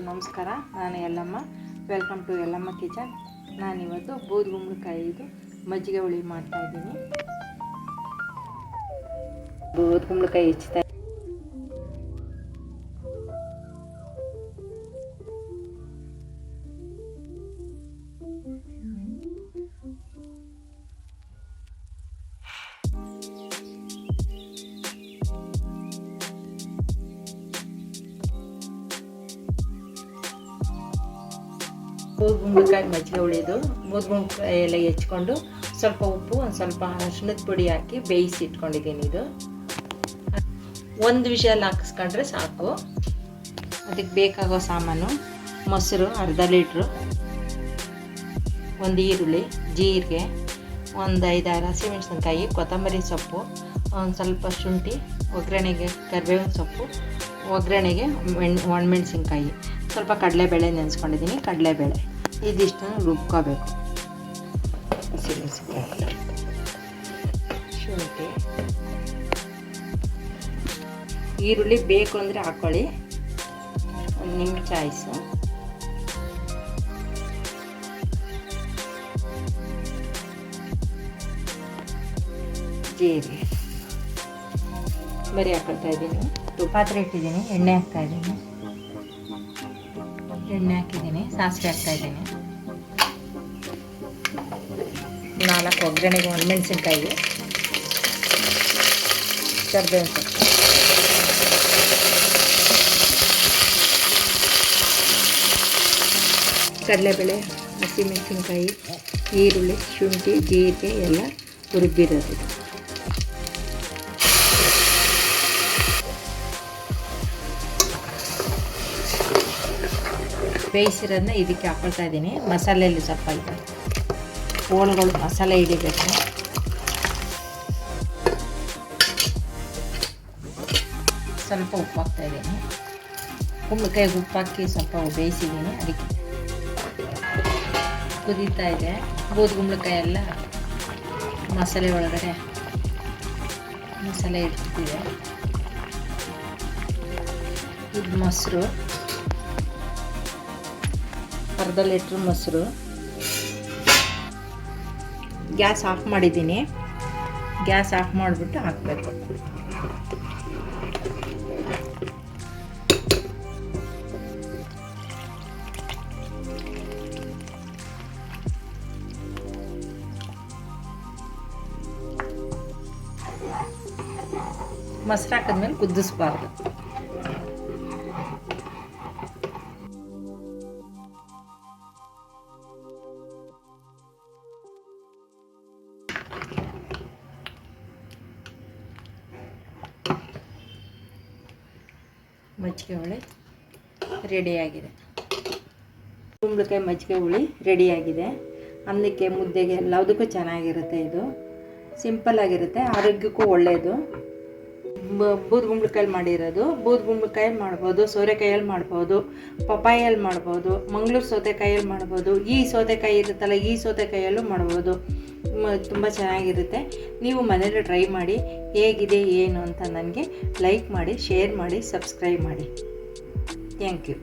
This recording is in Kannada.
ನಮಸ್ಕಾರ. ನಾನು Yellamma. Welcome to Yellamma kitchen ನಾನಿವತ್ತು ಬೂದ್ಗುಂಬಳಕಾಯಿದು ಮಜ್ಜಿಗೆ ಹುಳಿ ಮಾಡ್ತಾ ಮಾಡ್ತಾಯಿದ್ದೀನಿ ಬೂದ್ಗುಂಬಳಕಾಯಿ ಹೆಚ್ಚುತ್ತಾ ಬೂದ್ಗುಂಬಳಕಾಯಿ ಮಜ್ಜಿಗೆ ಉಳಿದು ಬೂದ್ಗುಂಬಳಕಾಯಿ ಎಲ್ಲ ಹೆಚ್ಕೊಂಡು ಸ್ವಲ್ಪ ಉಪ್ಪು, ಒಂದು ಸ್ವಲ್ಪ ಅರಿಶಿಣದ ಪುಡಿ ಹಾಕಿ ಬೇಯಿಸಿ ಇಟ್ಕೊಂಡಿದ್ದೀನಿ ಇದು. ಒಂದು ವಿಷಯಲ್ಲಿ ಹಾಕಿಸ್ಕೊಂಡ್ರೆ ಸಾಕು. ಅದಕ್ಕೆ ಬೇಕಾಗೋ ಸಾಮಾನು, ಮೊಸರು, ಅರ್ಧ ಲೀಟ್ರು, ಒಂದು ಈರುಳ್ಳಿ, ಜೀರಿಗೆ, ಒಂದು ಐದಾರು ಹಸಿಮೆಣಸಿನ್ಕಾಯಿ, ಕೊತ್ತಂಬರಿ ಸೊಪ್ಪು, ಒಂದು ಸ್ವಲ್ಪ ಶುಂಠಿ, ಒಗ್ಗರಣೆಗೆ ಕರಿಬೇವಿನ ಸೊಪ್ಪು, ಒಗ್ಗರಣೆಗೆ ಮೆಣ್, ಒಣಮೆಣಸಿನ್ಕಾಯಿ. ಸ್ವಲ್ಪ ಕಡಲೆಬೇಳೆ ನೆನೆಸ್ಕೊಂಡಿದ್ದೀನಿ, ಕಡಲೆಬೇಳೆ. ಇದಿಷ್ಟು ರುಬ್ಕೋಬೇಕು. ಶುಂಠಿ. ಈರುಳ್ಳಿ ಬೇಕು ಅಂದರೆ ಹಾಕೊಳ್ಳಿ. ನಿಮ್ಮ ಚಾಯ್ಸು ಜೀರಿಗೆ. ಬರೀ ಹಾಕೊಳ್ತಾ ಇದ್ದೀನಿ. ಪಾತ್ರೆ ಇಟ್ಟಿದ್ದೀನಿ, ಎಣ್ಣೆ ಹಾಕ್ತಾ ಇದ್ದೀನಿ. ಎಣ್ಣೆ ಹಾಕಿದ್ದೀನಿ, ಸಾಸಿವೆ ಹಾಕ್ತಾ ಇದ್ದೀನಿ. ನಾಲ್ಕು ಒಗ್ಗರಣೆಗೆ ಒಂದು ಮೆಣಸಿನ್ಕಾಯಿ ಕರ್ಬೇವಿನ ಸೊಪ್ಪು. ಕಡಲೆಬೇಳೆ, ಹಸಿಮೆಣಸಿನ್ಕಾಯಿ, ಈರುಳ್ಳಿ, ಶುಂಠಿ, ಜೀರಿಗೆ ಎಲ್ಲ ಹುರಿದಿರೋದು. ಬೇಯಿಸಿರೋದನ್ನ ಇದಕ್ಕೆ ಹಾಕೊಳ್ತಾ ಇದ್ದೀನಿ. ಮಸಾಲೆಯಲ್ಲಿ ಸ್ವಲ್ಪ ಇದೆ ಹೋಳುಗಳು ಮಸಾಲೆ ಹಿಡಿಬೇಕು. ಸ್ವಲ್ಪ ಉಪ್ಪು ಹಾಕ್ತಾ ಇದ್ದೀನಿ. ಕುಂಬಳಕಾಯಿಗೆ ಉಪ್ಪು ಹಾಕಿ ಸ್ವಲ್ಪ ಬೇಯಿಸಿದ್ದೀನಿ. ಅದಕ್ಕೆ ಕುದೀತಾ ಇದೆ. ಬೂದ್ಗುಂಬಳಕಾಯಿ ಎಲ್ಲ ಮಸಾಲೆ ಒಳಗಡೆ ಮಸಾಲೆ ಇಡ್ತಿದೆ ಇದು ಮೊಸರು. ಅರ್ಧ ಲೀಟ್ರ್ ಮೊಸರು. ಗ್ಯಾಸ್ ಆಫ್ ಮಾಡಿದ್ದೀನಿ. ಗ್ಯಾಸ್ ಆಫ್ ಮಾಡಿಬಿಟ್ಟು ಹಾಕಬೇಕು. ಮೊಸರು ಹಾಕಿದ್ಮೇಲೆ ಕುದಿಸ್ಬಾರ್ದು. ಮಜ್ಜಿಗೆ ಹುಳಿ ರೆಡಿಯಾಗಿದೆ. ಕುಂಬಳಕಾಯಿ ಮಜ್ಜಿಗೆ ಹುಳಿ ರೆಡಿಯಾಗಿದೆ. ಅನ್ನಕ್ಕೆ ಮುದ್ದೆಗೆ ಎಲ್ಲದಕ್ಕೂ ಚೆನ್ನಾಗಿರುತ್ತೆ ಇದು. ಸಿಂಪಲ್ ಆಗಿರುತ್ತೆ, ಆರೋಗ್ಯಕ್ಕೂ ಒಳ್ಳೆಯದು ಬೂದ್ಗುಂಬಳಕಾಯಲ್ಲಿ ಮಾಡಿರೋದು ಬೂದ್ಗುಂಬಳಕಾಯಲ್ಲಿ ಮಾಡ್ಬೋದು ಸೋರೆಕಾಯಲ್ಲಿ ಮಾಡ್ಬೋದು ಪಪಾಯಲ್ಲಿ ಮಾಡ್ಬೋದು, ಮಂಗಳೂರು ಸೌತೆಕಾಯಲ್ಲಿ ಮಾಡ್ಬೋದು, ಈ ಸೌತೆಕಾಯಿ ಇರುತ್ತಲ್ಲ, ಈ ಸೌತೆಕಾಯಲ್ಲೂ ಮಾಡ್ಬೋದು. ತುಂಬ ಚೆನ್ನಾಗಿರುತ್ತೆ. ನೀವು ಮನೇಲಿ ಟ್ರೈ ಮಾಡಿ, ಹೇಗಿದೆ, ಏನು ಅಂತ ನನಗೆ ಲೈಕ್ ಮಾಡಿ, ಶೇರ್ ಮಾಡಿ, ಸಬ್ಸ್ಕ್ರೈಬ್ ಮಾಡಿ. Thank you.